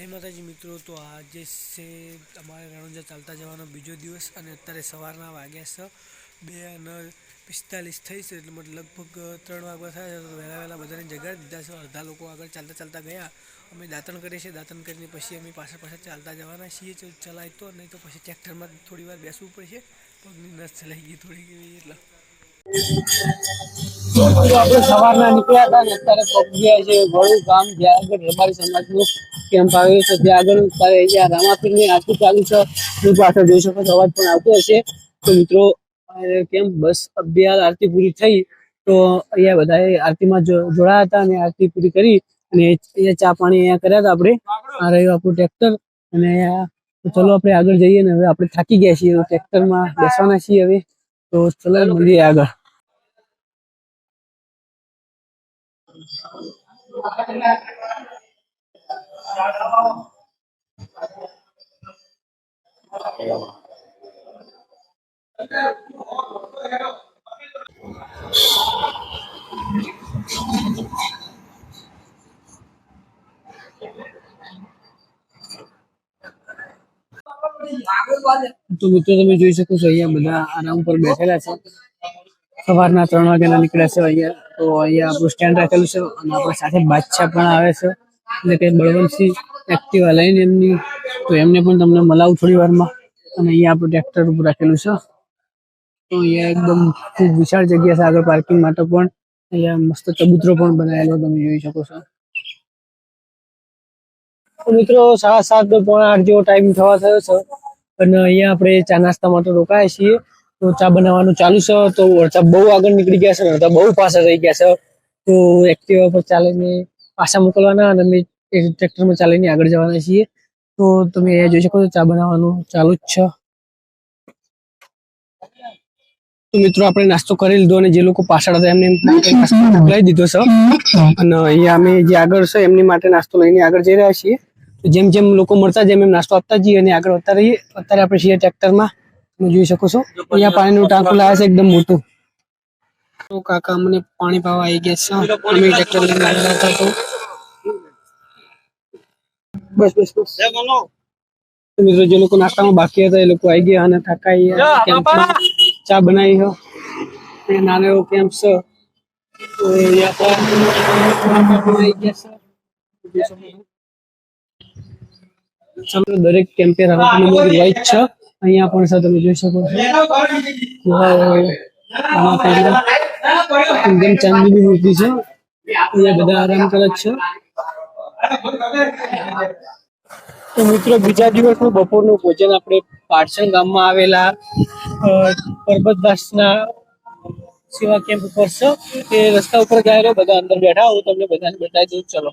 જય માતાજી મિત્રો, તો આજે છે અમારે રણુંજા ચાલતા જવાનો બીજો દિવસ અને અત્યારે સવારના વાગ્યા છે બે અને પિસ્તાલીસ થઈ છે, એટલે મતલબ લગભગ ત્રણ વાગવા થાય તો વહેલા વહેલા બધાને જગાડી દીધા છે, અડધા લોકો આગળ ચાલતા ચાલતા ગયા. અમે દાંતણ કરીએ છીએ, દાંતણ કરીને પછી અમે પાછળ પાછળ ચાલતા જવાના છીએ તો ચલાય તો, નહીં તો પછી ટ્રેક્ટરમાં થોડી વાર બેસવું પડશે, પગની નસ ચલાઈ ગઈ થોડી એવી, એટલે ઘણું કામ જ્યાં સમાજનું કેમ્પ ત્યાં આગળ અત્યારે અહીંયા રામાપીરની આરતી ચાલુ છે. જોઈ શકો છો પણ આવતો હશે. તો મિત્રો કેમ બસ અભ્યાસ આરતી પૂરી થઈ. તો અહીંયા બધાએ આરતીમાં જોડાયા હતા અને આરતી પૂરી કરી અને ચા પાણી અહીંયા કર્યા હતા આપણે. આ રહ્યું આપણું ટ્રેક્ટર અને ચલો આપણે આગળ જઈએ ને હવે આપણે થાકી ગયા છીએ. ટ્રેક્ટરમાં બેસવાના છીએ હવે. તો ચલો મળીએ આગળ તો મિત્રો, તમે જોઈ શકો છો, અહીંયા બધા આરામ પર બેઠેલા છે. સવારના ત્રણ વાગ્યાના નીકળ્યા છે અહીંયા. તો અહીંયા આપણું સ્ટેન્ડ રાખેલું છે અને આપણા સાથે બાદશાહ પણ આવે છે. એટલે કે બળવંતસિંહ એક્ટિવા લઈને એમની, તો એમને પણ તમને મલાવું થોડી વારમાં. અને અહીંયા આપણું ટ્રેક્ટર ઉપર રાખેલું છે. તો અહીંયા એકદમ ખૂબ વિશાળ જગ્યા છે આગળ પાર્કિંગ માટે પણ. અહીંયા મસ્ત ચબૂતરો પણ બનાવેલો તમે જોઈ શકો છો. મિત્રો, સાડા સાત પોણા આઠ જેવો ટાઈમ થવા થયો છે. અને અહીંયા આપણે ચા નાસ્તા માટે રોકાયા છીએ. તો ચા બનાવવાનું ચાલુ છે. તો વરસાદ બહુ આગળ નીકળી ગયા છે અને વરસાદ બહુ પાછળ રહી ગયા છે. તો એક્ટિવા પર ચાલીને પાછા મોકલવાના અને અમે ટ્રેક્ટરમાં ચાલીને આગળ જવાના છીએ. તો તમે અહીંયા જોઈ શકો છો, ચા બનાવવાનું ચાલુ જ છે. તો મિત્રો, આપણે નાસ્તો કરી લીધો અને જે લોકો પાછળ હતા, એમને નાસ્તો મોકલાવી દીધો છે. અને અહીંયા અમે જે આગળ છે, એમની માટે નાસ્તો લઈને આગળ જઈ રહ્યા છીએ. જેમ જેમ લોકો મળતા જેમ એમ નાસ્તો આપતા જઈએ અને આગળ વધતા રહીએ અત્યારે આપણે છીએ ટ્રેક્ટરમાં. તમે જોઈ શકો છો. અહીંયા પાણીનું ટાંકું લાવે છે એકદમ મોટું. તો કાકા અમને પાણી પાવા આવી ગયા છે. અમે ટ્રેક્ટર લઈને આવેલા હતા તો. બસ બસ બસ. તો મિત્રો જે લોકો નાસ્તામાં બાકી હતા એ લોકો આવી ગયા અને કાકા અહીંયા કેમ્પમાં ચા બનાવી છે એ નાનો એવો કેમ્પ છે? તો અહીંયા પણ આવી ગયા છે જોઈ શકો છો. સામે દરેક કેમ્પેર રમતની વાઇટ છે. અહીંયા પણ છે તમે જોઈ શકો છો. એકદમ ચાંદીની મૂર્તિ છે અહીંયા બધા આરામ કરે છે. તો મિત્રો બીજા દિવસનું બપોરનું ભોજન આપણે પાટસણ ગામમાં આવેલા અ, પરબતદાસના સેવા કેમ્પ ઉપર છે. એ રસ્તા ઉપર ગયેલો બધા અંદર બેઠા. હું તમને બધાને બતાવી દઉં. ચલો.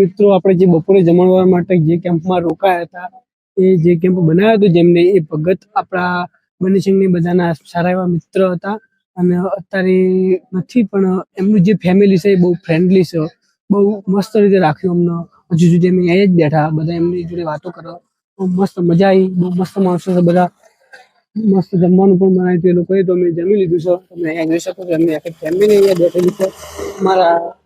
મિત્રો, આપણે જે બપોરે જમણવાર માટે જે કેમ્પમાં રોકાયા હતા, એ જે કેમ્પ બનાવ્યો હતો, જેમને એ ભગત આપણા બનીસિંહની બધાના સારા એવા મિત્ર હતા. અને અત્યારે નથી, પણ એમનું જે ફેમિલી છે, એ બહુ ફ્રેન્ડલી છે. બહુ મસ્ત રીતે રાખ્યું અમને. હજુ સુધી અમે અહીંયા જ બેઠા, બધા એમની જોડે વાતો કરો. બહુ મસ્ત મજા આવી, બહુ મસ્ત માણસો છે બધા. મસ્ત જમવાનું પણ બનાવ્યું એ લોકોએ, તો અમે જમી લીધું છે. તમે અહીંયા જોઈ શકો છો, એમની આખી ફેમિલી અહીંયા બેઠેલી છે. મારા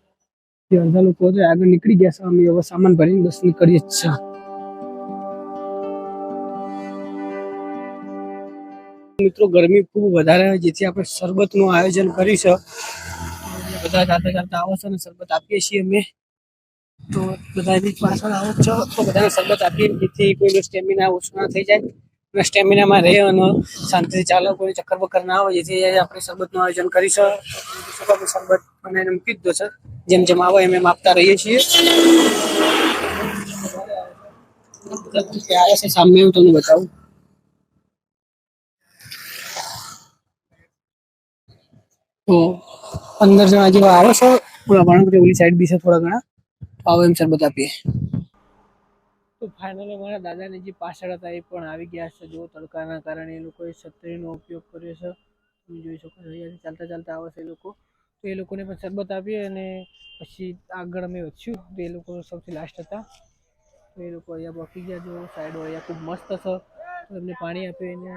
જે અડધા લોકો હતા આગળ નીકળી ગયા છે. અમે હવે સામાન ભરીને બસ નીકળીએ જ છે મિત્રો, ગરમી ખૂબ વધારે જેથી આપણે શરબતનું આયોજન કર્યું છે. બધા ચાલતા ચાલતા આવો છે અને શરબત આપીએ છીએ અમે. તો બધા પાછળ આવો છો, તો બધાને શરબત આપીએ, જેથી કોઈનો સ્ટેમિના ઓછું ના થઈ જાય. સ્ટેમિનામાં રહે અને શાંતિથી ચાલો, કોઈ ચક્કર બક્કર ના આવે, જેથી આપણે શરબતનું આયોજન કરીશું શરબત બનાવીને મૂકી દીધો સર જેમ જેમ આવે એમ એમ આપતા રહીએ છીએ. આવે છે? સામે હું તમને બતાવું. તો પંદર જણા જેવા આવે છે. પૂરા ભાણકરી ઓલી સાઈડ બી છે થોડા ઘણા. આવો એમ શરબત આપીએ. તો ફાઇનલી મારા દાદાની જે પાછળ હતા એ પણ આવી ગયા છે. જો તડકાના કારણે એ લોકોએ છત્રીનો ઉપયોગ કર્યો છે. તમે જોઈ શકો છો, અહીંયાથી ચાલતા ચાલતા આવે છે એ લોકો. તો એ લોકોને પણ શરબત આપી અને પછી આગળ અમે વધ્યું તો એ લોકો સૌથી લાસ્ટ હતા. તો એ લોકો અહીંયા બાકી ગયા. જો સાઈડો અહીંયા ખૂબ મસ્ત છે. તો એમને પાણી આપ્યું એને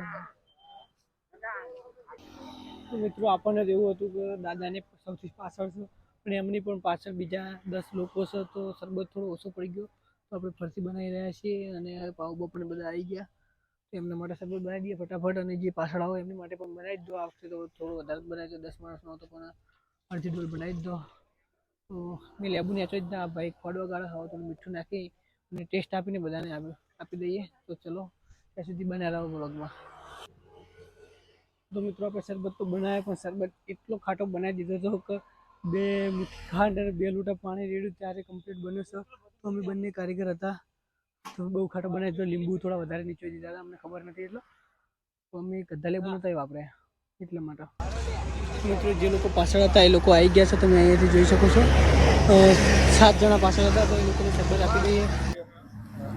મિત્રો, આપણને તો એવું હતું કે દાદાને સૌથી પાછળ છે. પણ એમની પણ પાછળ બીજા દસ લોકો છે, તો શરબત થોડો ઓછો પડી ગયો. તો આપણે ફરસી બનાવી રહ્યા છીએ અને પાવ પણ બધા આવી ગયા. તો એમના માટે શરબત બનાવી દઈએ ફટાફટ અને જે પાછળ આવે એમની માટે પણ બનાવી દો. આ વખતે તો થોડું વધારે બનાવી દો, દસ માણસનો તો પણ અડધી ડોલ બનાવી દો. તો મેં લેબુ નેચો જ ના ભાઈ ખોડવા ગાળા ખાવા તો મીઠું નાખી અને ટેસ્ટ આપીને બધાને આપી દઈએ. તો ચલો, ત્યાં સુધી બન્યા રહો બ્લોગમાં તો મિત્રો, આપણે શરબત તો બનાવ્યા પણ શરબત એટલો ખાટો બનાવી દીધો હતો કે બે મીઠી ખાંડ અને બે લોટા પાણી રેડ્યું ત્યારે કમ્પ્લીટ બન્યો છે. અમે બંને કારીગર હતા. તો બહુ ખાટો બનાવી દીધો લીંબુ થોડા વધારે નીચે દીધા હતા અમને ખબર નથી એટલો. તો અમે ગધા લીંબુ નતા વાપર્યા એટલા માટે. મિત્રો જે લોકો પાછળ હતા એ લોકો આવી ગયા છે તમે અહીંયાથી જોઈ શકો છો. સાત જણા પાછળ હતા તો એ લોકોને શરબત આપી દઈએ.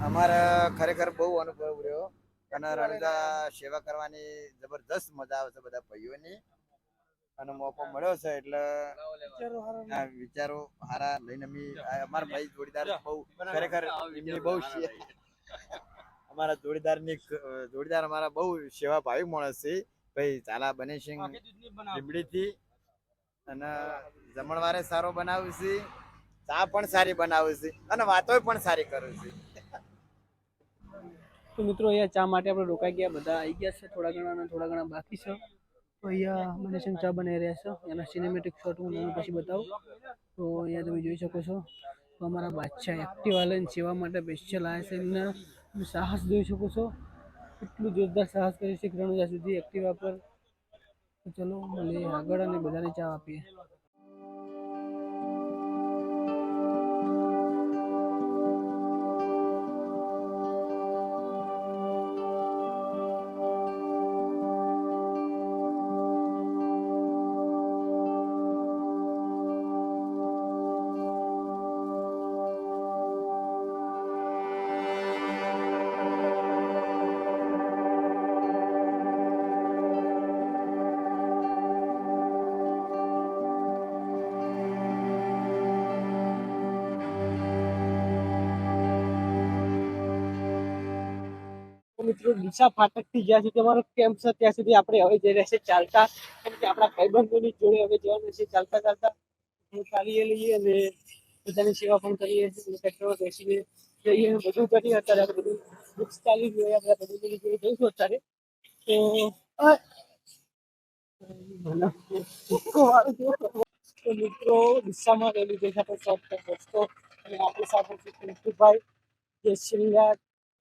અમારે ખરેખર બહુ અનુભવ રહ્યો. અને રણુજા સેવા કરવાની જબરદસ્ત મજા આવે છે બધા ભાઈઓની. અને મોકો મળ્યો છે એટલે વિચારો હારા લઈને અમે અમારા ભાઈ જોડીદાર બહુ ખરેખર એમની બહુ અમારા જોડીદારની જોડીદાર અમારા બહુ સેવા ભાવી માણસ છે. ભાઈ ચાલા બને છે લીમડી લીમડીથી અને જમણવારે સારો બનાવ્યું છે. ચા પણ સારી બનાવ્યું છે અને વાતો પણ સારી કરું છે. તો મિત્રો અહીંયા ચા માટે આપણે રોકાઈ ગયા બધા આવી ગયા છે થોડા ઘણા થોડા ઘણા બાકી છે. અહીંયા મને ચા બનાવી રહ્યા છે. એના સિનેમેટિક શોટ હું તમને પછી બતાવું. તો અહીંયા તમે જોઈ શકો છો. તો અમારા બાદશાહ એક્ટિવા લઈને સેવા માટે સ્પેશિયલ આવ્યા છે એમના. સાહસ જોઈ શકો છો. એટલું જોરદાર સાહસ કરી છે. રણુજા સુધી એક્ટિવા પર ચલો, મળીએ આગળ અને બધાને ચા આપીએ. મિત્રો ડીસા ફાટકથી જ્યાં સુધી અમારો કેમ્પ છે, ત્યાં સુધી આપણે હવે જઈ છીએ ચાલતા. કેમ કે આપણા ભાઈબંધોની જોડે હવે જવાનું છે ચાલતા ચાલતા. ચાલીએ લઈએ અને બધાની સેવા પણ કરીએ પેટ્રોલ બેસીને જઈએ. બધું કરીએ અત્યારે આપણે બધું બુક્સ ચાલી રહ્યું આપણે બધું બધું જોઈ જઈશું અત્યારે. તો. મિત્રો ડીસામાં રહેલી જગ્યા પર દોસ્તો અને આપણી સાથે છે પિન્ટુભાઈ જે છેલ્લા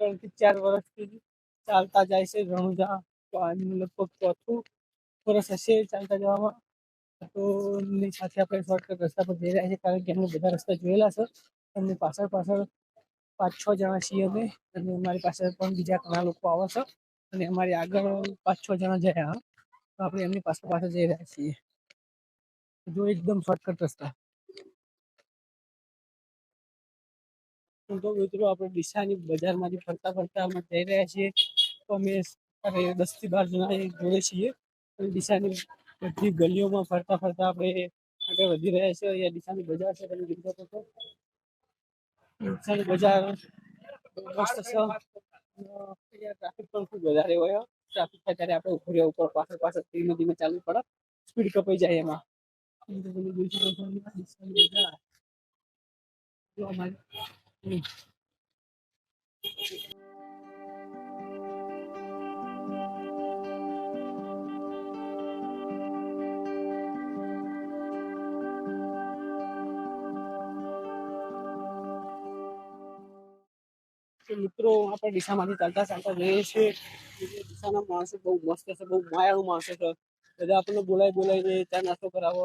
ત્રણથી ચાર વર્ષથી ચાલતા જાય છે. રણુજા લગભગ ચોથું વર્ષ હશે ચાલતા જવામાં. તો એમની સાથે આપણે શોર્ટકટ રસ્તા પર જઈ રહ્યા છીએ, કારણ કે એમને બધા રસ્તા જોયેલા છે. એમની પાછળ પાછળ પાંચ છ જણા છીએ અમે. અને અમારી પાછળ પણ બીજા ઘણા લોકો આવે છે. અને અમારી આગળ પાંચ છ જણા જયા તો આપણે એમની પાછળ પાછળ જઈ રહ્યા છીએ. જો એકદમ શોર્ટકટ રસ્તા. તો મિત્રો, આપણે ડીસાની બજારમાંથી ફરતા ફરતા અમે જઈ રહ્યા છીએ. તો અમે દસથી બાર જણા જોડે છીએ. ડીસાની બધી ગલીઓમાં ફરતા ફરતા આપણે આગળ વધી રહ્યા છીએ. અહીંયા ડીસાની બજાર છે, તમે જોઈ શકો છો. ડીસાની બજાર મસ્ત છે. ટ્રાફિક પણ ખૂબ વધારે હોય ટ્રાફિક થાય ત્યારે આપણે ઉભું રહેવું પડે. પાછળ પાછળ ધીમે ધીમે ચાલવું પડે. સ્પીડ કપાઈ જાય એમાં. તમે જોઈ છો મિત્રો, આપણે ડીસામાંથી ચાલતા ચાલતા જઈએ છીએ. ડીસાના માણસો બહુ મસ્ત છે, બહુ માયાળું માણસો છે. બધા આપણને બોલાવી બોલાવીને ચા નાસ્તો કરાવો.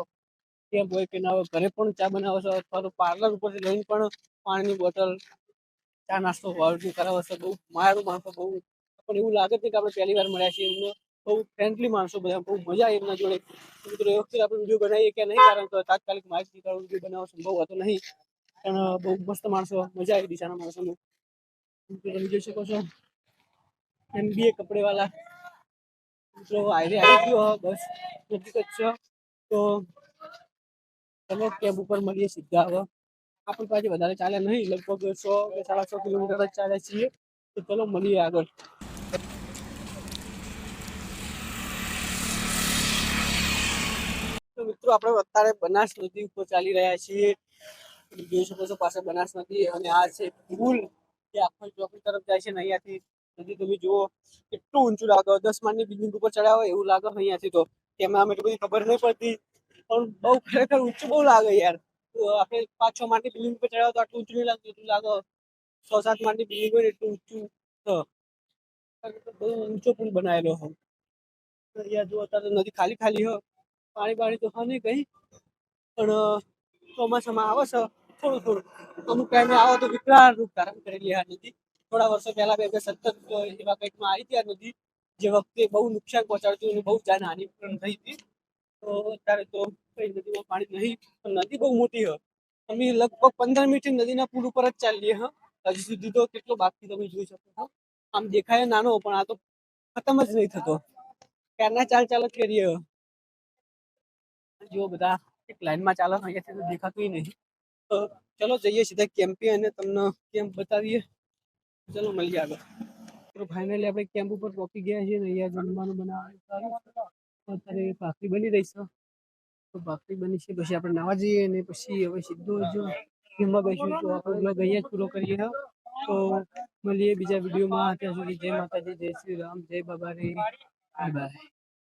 કેમ હોય કે ના ઘરે પણ ચા બનાવો છો અથવા તો પાર્લર ઉપરથી લઈને પણ પાણીની બોટલ, ચા નાસ્તો વાળતું કરાવો છો. બહુ માયાળું માણસો, બહુ પણ એવું લાગે છે કે આપણે પહેલી વાર મળ્યા છીએ. એમને બહુ ફ્રેન્ડલી માણસો બધા, બહુ મજા આવી એમના જોડે. મિત્રો એ વખતે આપણે વીડિયો બનાવીએ કે નહીં, કારણ કે તાત્કાલિક માહિતી વીડિયો બનાવવા સંભવ હતો નહીં. પણ બહુ મસ્ત માણસો, મજા આવી દિશાના માણસોને. તમે જોઈ શકો છો? એમબીએ કપડેવાલા. મિત્રો હાઈવે આવી ગયો બસ. નજીક જ છે. તો તમે કેબ ઉપર મળીએ સીધા, હવે. આપણી પાસે વધારે ચાલે નહીં, લગભગ સો કે સાડા સો કિલોમીટર જ ચાલે છીએ. તો ચલો, મળીએ આગળ. તો મિત્રો, આપણે અત્યારે બનાસ નદી ઉપર ચાલી રહ્યા છીએ. જોઈ શકો છો પાસે બનાસ નદી અને આ છે પુલ. જે આખો ચોકડી તરફ જાય છે ને અહીંયાથી નદી તમે જુઓ, કેટલું ઊંચું લાગે. દસ માળની બિલ્ડિંગ ઉપર હોય એવું લાગે અહીંયાથી તો. કેમેરામાં એટલી બધી ખબર નહીં પડતી, પણ બહુ ખરેખર ઊંચું બહુ લાગે યાર. આપણે પાંચ છ માળની બિલ્ડિંગ ઉપર ચડ્યા તો આટલું ઊંચું નહીં લાગતું, એટલું લાગે. છ સાત માળની બિલ્ડિંગ હોય એટલું ઊંચું. તો બહુ ઊંચો પુલ બનાવેલો તો અહીંયા જો અત્યારે નદી ખાલી ખાલી હ. પાણી બાણી તો હા નહીં કઈ. પણ ચોમાસામાં આવે છે. થોડું થોડું અમુક ટાઈમે આવો તો વિકરાળ રૂપ ધારણ કરેલી આ નદી. થોડા વર્ષો પહેલા બે હજાર સત્તર એવા કંઈકમાં આવી હતી આ નદી, જે વખતે બહુ નુકસાન પહોંચાડતું અને બહુ જાનહાનિ પણ થઈ હતી. તો અત્યારે તો કઈ નદીમાં પાણી નહીં, પણ નદી બહુ મોટી હોય અમે લગભગ પંદર મિનિટ નદીના પુલ ઉપર જ ચાલીએ હા. હજી સુધી તો કેટલો બાકી તમે જોઈ શકો છો. આમ દેખાય નાનો, પણ આ તો ખતમ જ નહીં થતો. ક્યારના ચાલ ચાલ જ કરીએ જો બધા, એક લાઈનમાં ચાલો, અહીંયાથી તો દેખાતું નહીં. ચલો જઈએ સીધા કેમ્પે અને તમને કેમ્પ બતાવીએ. ચલો મળીએ આગળ. ફાઇનલી આપણે કેમ્પ ઉપર પહોંચી ગયા છીએ ને અહીંયા જમવાનું બનાવવાનું અત્યારે ભાખરી બની રહી છે. તો ભાખરી બની છે, પછી આપણે નાવા જઈએ અને પછી હવે સીધું જો જમવા બેસીશું તો આપણે બ્લોગ અહીંયા જ પૂરો કરીએ. તો મળીએ બીજા વિડીયોમાં ત્યાં સુધી જય માતાજી, જય શ્રી રામ, જય બાબા રે બાય બાય